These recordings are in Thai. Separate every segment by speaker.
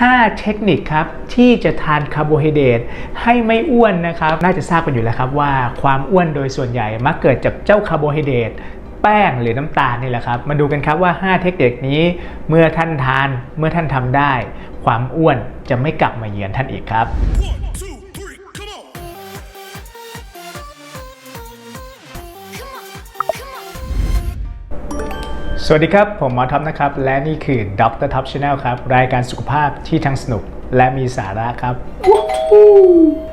Speaker 1: 5 เทคนิคครับที่จะทานคาร์โบไฮเดรตให้ไม่อ้วนนะครับ น่าจะทราบกันอยู่แล้วครับว่าความอ้วนโดยส่วนใหญ่มักเกิดจากเจ้าคาร์โบไฮเดรตแป้งหรือน้ำตาลนี่แหละครับ มาดูกันครับว่า 5 เทคนิคนี้เมื่อท่านทานเมื่อท่านทำได้ ความอ้วนจะไม่กลับมาเยือนท่านอีกครับ สวัสดีครับ ผมหมอท็อปนะครับ และนี่คือดรท็อปชาแนลครับ รายการสุขภาพที่ทั้งสนุกและมีสาระครับ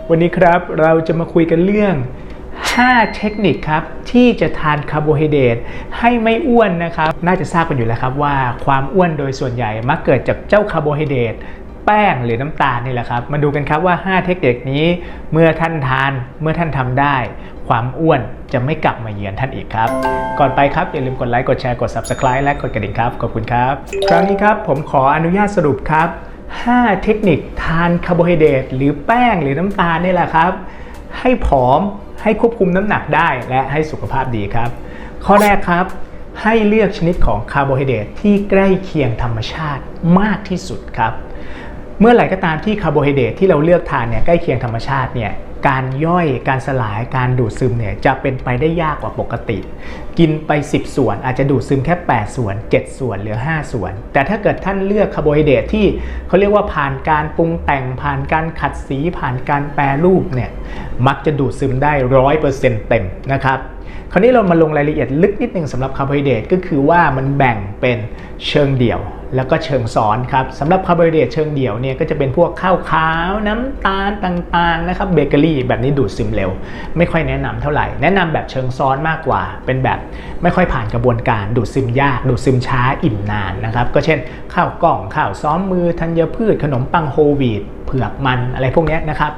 Speaker 1: วันนี้ครับเราจะมาคุยกันเรื่อง 5 เทคนิคครับ ที่จะทานคาร์โบไฮเดรตให้ไม่อ้วนนะครับ น่าจะทราบกันอยู่แล้วครับว่าความอ้วนโดยส่วนใหญ่มักเกิดจากเจ้าคาร์โบไฮเดรต แป้งหรือน้ำตาลนี่แหละครับ มาดูกันครับว่า 5 เทคนิคนี้เมื่อท่านทานเมื่อท่านทำได้ ความอ้วนจะไม่กลับมาเยือนท่านอีกครับ ก่อนไปครับ อย่าลืมกดไลค์กดแชร์กด Subscribe และกดกระดิ่งครับ ขอบคุณครับ ครั้งนี้ครับผมขออนุญาตสรุปครับ 5 เทคนิคทานคาร์โบไฮเดรตหรือแป้งหรือน้ำตาลนี่แหละครับ ให้ผอมให้ควบคุมน้ำหนักได้และให้สุขภาพดีครับ ข้อแรกครับให้เลือกชนิดของคาร์โบไฮเดรตที่ใกล้เคียงธรรมชาติมากที่สุดครับ เมื่อไหร่ก็ตามที่คาร์โบไฮเดรตที่เราเลือกทานเนี่ยใกล้เคียงธรรมชาติเนี่ยการย่อยการสลายการดูดซึมเนี่ยจะเป็นไปได้ยากกว่าปกติ กินไป 10 ส่วนอาจจะดูดซึมแค่ 8 ส่วน 7 ส่วนหรือ 5 ส่วน แต่ถ้าเกิดท่านเลือกคาร์โบไฮเดรตที่เขาเรียกว่าผ่านการปรุงแต่งผ่านการขัดสีผ่านการแปรรูปเนี่ยมักจะดูดซึมได้ร้อยเปอร์เซ็นต์เต็มนะครับคราวนี้เรามาลงรายละเอียดลึกนิดนึงสำหรับคาร์โบไฮเดรตก็คือว่ามันแบ่งเป็นเชิงเดี่ยว แล้วก็เชิงซ้อนครับสำหรับคาร์โบไฮเดรตเชิงเดี่ยวเนี่ยก็จะเป็นพวกข้าวขาวน้ำตาลต่างๆนะครับเบเกอรี่แบบนี้ดูดซึมเร็ว ไม่ค่อยแนะนำเท่าไหร่ แนะนำแบบเชิงซ้อนมากกว่า เป็นแบบไม่ค่อยผ่านกระบวนการดูดซึมยาก ดูดซึมช้าอิ่มนานนะครับก็เช่น ข้าวกล่องข้าวซ้อมมือธัญพืช ขนมปังโฮลวีตเผือกมันอะไรพวกนี้นะครับ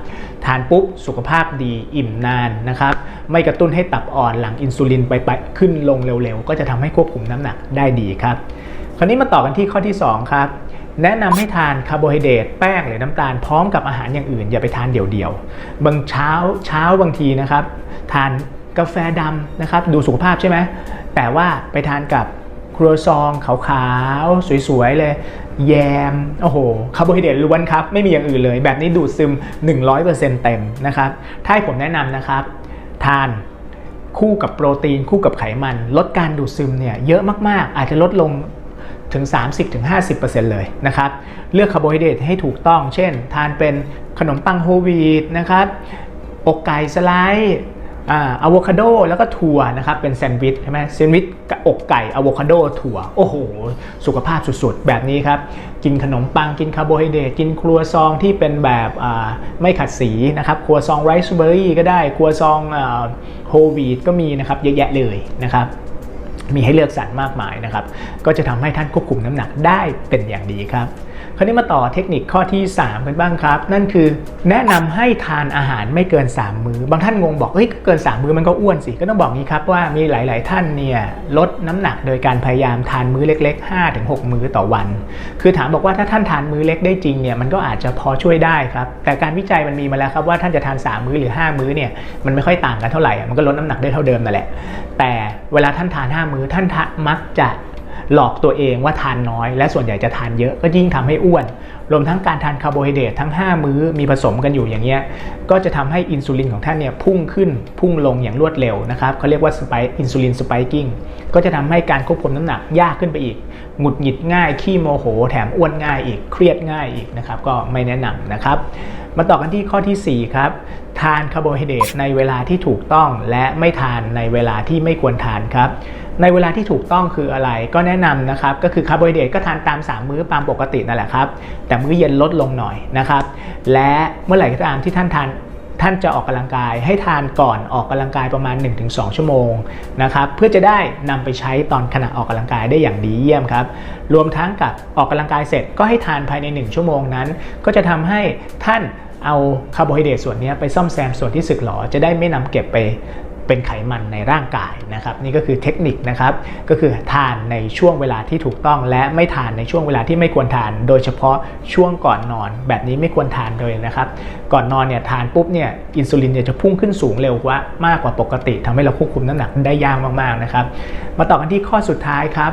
Speaker 1: ทานปุ๊บสุขภาพดีอิ่มนานนะครับ ไม่กระตุ้นให้ตับอ่อนหลังอินซูลินไปไปขึ้นลงเร็วๆ ก็จะทำให้ควบคุมน้ำหนักได้ดีครับ คราวนี้มาต่อกันที่ข้อที่ 2 ครับแนะนำให้ทานคาร์โบไฮเดรตแป้งหรือน้ำตาลพร้อมกับอาหารอย่างอื่น อย่าไปทานเดี่ยวๆ บางเช้าเช้าบางทีนะครับ ทานกาแฟดำนะครับ ดูสุขภาพใช่ไหมแต่ว่าไปทานกับ ครัวซองขาวๆ สวยๆ เลย แยม โอ้โห คาร์โบไฮเดรตล้วนครับ ไม่มีอย่างอื่นเลย แบบนี้ดูดซึม 100%เต็มนะครับ ถ้าให้ผมแนะนำนะครับ ทานคู่กับโปรตีน คู่กับไขมัน ลดการดูดซึมเนี่ยเยอะมากๆ อาจจะลดลงถึง 30-50%เลยนะครับ เลือกคาร์โบไฮเดรตให้ถูกต้อง เช่น ทานเป็นขนมปังโฮวีตนะครับ อกไก่สไลด์ อะโวคาโดแล้วก็ถั่วนะครับเป็นแซนด์วิชใช่ไหมแซนด์วิชกับอกไก่อะโวคาโดถั่วโอ้โห สุขภาพสุดๆ แบบนี้ครับ กินขนมปังกินคาร์โบไฮเดรตกินครัวซองที่เป็นแบบไม่ขัดสีนะครับครัวซองไรซ์เบอร์รี่ก็ได้ครัวซองโฮลวีตก็มีนะครับเยอะแยะเลยนะครับมีให้เลือกสรรมากมายนะครับ ก็จะทำให้ท่านควบคุมน้ำหนักได้เป็นอย่างดีครับ คราวนี้มาต่อเทคนิคข้อที่ 3 กันบ้างครับ นั่นคือแนะนำให้ทานอาหารไม่เกิน 3 มื้อบางท่านงงบอกเฮ้ยเกิน 3 มื้อมันก็อ้วนสิก็ต้องบอกงี้ครับว่ามีหลาย ๆ ท่านเนี่ยลดน้ำหนักโดยการพยายามทานมื้อเล็ก ๆ 5-6มื้อต่อวัน คือถามบอกว่าถ้าท่านทานมื้อเล็กได้จริงเนี่ยมันก็อาจจะพอช่วยได้ครับแต่การวิจัยมันมีมาแล้วครับว่าท่านจะทาน 3 มื้อหรือ 5 มื้อเนี่ยมันไม่ค่อยต่างกันเท่าไหร่มันก็ลดน้ำหนักได้เท่าเดิมนั่นแหละแต่เวลาท่านทาน 5 มื้อท่านมักจะ หลอกตัวเองว่าทานน้อย และส่วนใหญ่จะทานเยอะก็ยิ่งทำให้อ้วน รวมทั้งการทานคาร์โบไฮเดรตทั้ง 5 มื้อมีผสมกันอยู่อย่างเงี้ยก็จะทำให้อินซูลินของท่านเนี่ยพุ่งขึ้นพุ่งลงอย่างรวดเร็วนะครับเขาเรียกว่าสไปอินซูลินสไปกิ้งก็จะทำให้การควบคุมน้ำหนักยากขึ้นไปอีกหงุดหงิดง่ายขี้โมโห แถมอ้วนง่ายอีกเครียดง่ายอีกนะครับก็ไม่แนะนำนะครับมาต่อกันที่ข้อทีสี่ 4 ครับ ทานคาร์โบไฮเดรตในเวลาที่ถูกต้องและไม่ทานในเวลาที่ไม่ควรทานครับ ในเวลาที่ถูกต้องคืออะไรก็แนะนำนะครับก็คือคาร์โบไฮเดรตก็ทานตาม 3 มื้อตามปกตินั่นแหละครับ แต่มื้อเย็นลดลงหน่อยนะครับ และเมื่อไหร่ก็ตามที่ท่านทานท่านจะออกกำลังกายให้ทานก่อนออกกำลังกายประมาณ 1-2 ชั่วโมงนะครับเพื่อจะได้นำไปใช้ตอนขณะออกกำลังกายได้อย่างดีเยี่ยมครับ รวมทั้งกับออกกำลังกายเสร็จก็ให้ทานภายใน 1 ชั่วโมงนั้น ก็จะทำให้ท่านเอาคาร์โบไฮเดรตส่วนนี้ไปซ่อมแซมส่วนที่สึกหรอจะได้ไม่นำเก็บไป เป็นไขมันในร่างกายนะครับนี่ก็คือเทคนิคนะครับก็คือทานในช่วงเวลาที่ถูกต้อง และไม่ทานในช่วงเวลาที่ไม่ควรทาน โดยเฉพาะช่วงก่อนนอน แบบนี้ไม่ควรทานเลยนะครับก่อนนอนเนี่ยทานปุ๊บเนี่ยอินซูลินเนี่ยจะพุ่งขึ้นสูงเร็วกว่ามากกว่าปกติทำให้เราควบคุมน้ำหนักได้ยากมากๆนะครับมาต่อกันที่ข้อสุดท้ายครับ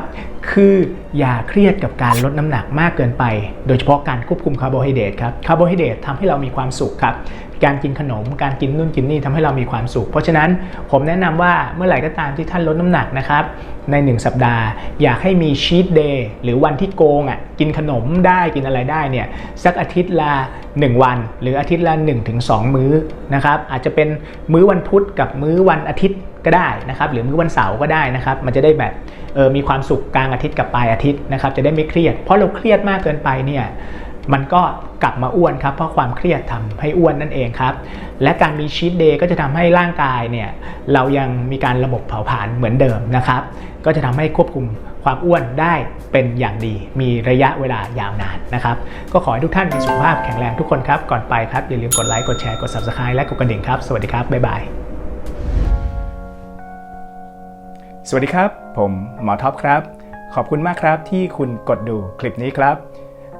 Speaker 1: คืออย่าเครียดกับการลดน้ำหนักมากเกินไป โดยเฉพาะการควบคุมคาร์โบไฮเดรตครับคาร์โบไฮเดรตทำให้เรามีความสุขครับการกินขนม การกินนู่นกินนี่ทำให้เรามีความสุข เพราะฉะนั้นผมแนะนำว่าเมื่อไหร่ก็ตามที่ท่านลดน้ำหนักนะครับ ใน 1 สัปดาห์ อยากให้มีชีตเดย์หรือวันที่โกงอะกินขนมได้กินอะไรได้เนี่ยสักอาทิตย์ละ 1 วัน หรืออาทิตย์ละ 1-2 มื้อนะครับอาจจะเป็นมื้อวันพุธกับมื้อวันอาทิตย์ก็ได้นะครับหรือมื้อวันเสาร์ก็ได้นะครับมันจะได้แบบเออมีความสุขกลางอาทิตย์กับปลายอาทิตย์นะครับจะได้ไม่เครียด เพราะเราเครียดมากเกินไปเนี่ย มันก็กลับมาอ้วนครับเพราะความเครียดทำให้อ้วนนั่นเองครับ และการมีชีตเดย์ก็จะทำให้ร่างกายเนี่ยเรายังมีการระบบเผาผลาญเหมือนเดิมนะครับ ก็จะทำให้ควบคุมความอ้วนได้เป็นอย่างดี มีระยะเวลายาวนานนะครับ ก็ขอให้ทุกท่านมีสุขภาพแข็งแรงทุกคนครับ ก่อนไปครับ อย่าลืมกดไลค์ กดแชร์ กด subscribe และกดกระดิ่งครับ สวัสดีครับ บ๊ายบาย สวัสดีครับ ผมหมอท็อปครับ ขอบคุณมากครับที่คุณกดดูคลิปนี้ครับ